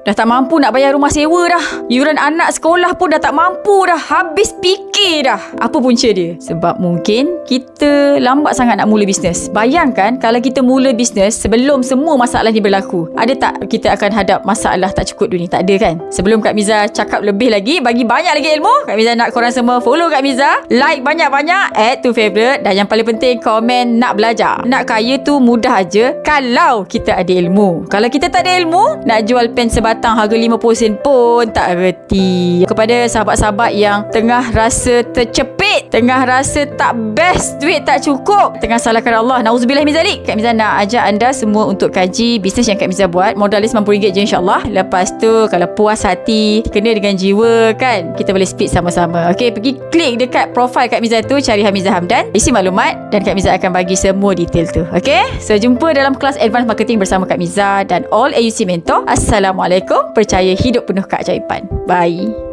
Dah tak mampu nak bayar rumah sewa dah. Yuran anak sekolah pun dah tak mampu dah. Habis fikir dah. Apa punca dia? Sebab mungkin kita lambat sangat nak mula bisnes. Bayangkan kalau kita mula bisnes sebelum semua masalah ni berlaku. Ada tak kita akan hadap masalah tak cukup dunia? Tak ada kan? Sebelum Kak Miza cakap lebih lagi, bagi banyak lagi ilmu. Kak Miza nak korang semua follow Kak Miza. Like banyak-banyak. Add to favourite. Dan yang paling penting, komen nak belajar. Nak kaya tu mudah aja kalau kita ada ilmu. Kalau kita tak ada ilmu, nak jual pen sebatang harga 50 sen pun tak reti. Kepada sahabat-sahabat yang tengah rasa tercepit, tengah rasa tak best, duit tak cukup, tengah salahkan Allah. Nauzubillah min zalik. Kak Miza nak ajak anda semua untuk kaji bisnes yang Kak Miza buat. Modal dia RM90 je insyaAllah. Lepas tu kalau puas hati, kena dengan jiwa kan, kita boleh speed sama-sama. Okay, pergi klik dekat profile Kak Miza tu, cari Hamiza Hamdan. Isi maklumat dan Kak Miza akan bagi semua detail tu. Okay, so jumpa dalam kelas Advanced Marketing bersama Kak Miza dan All AUC Mentor. Assalamualaikum. Percaya hidup penuh keajaiban. Bye.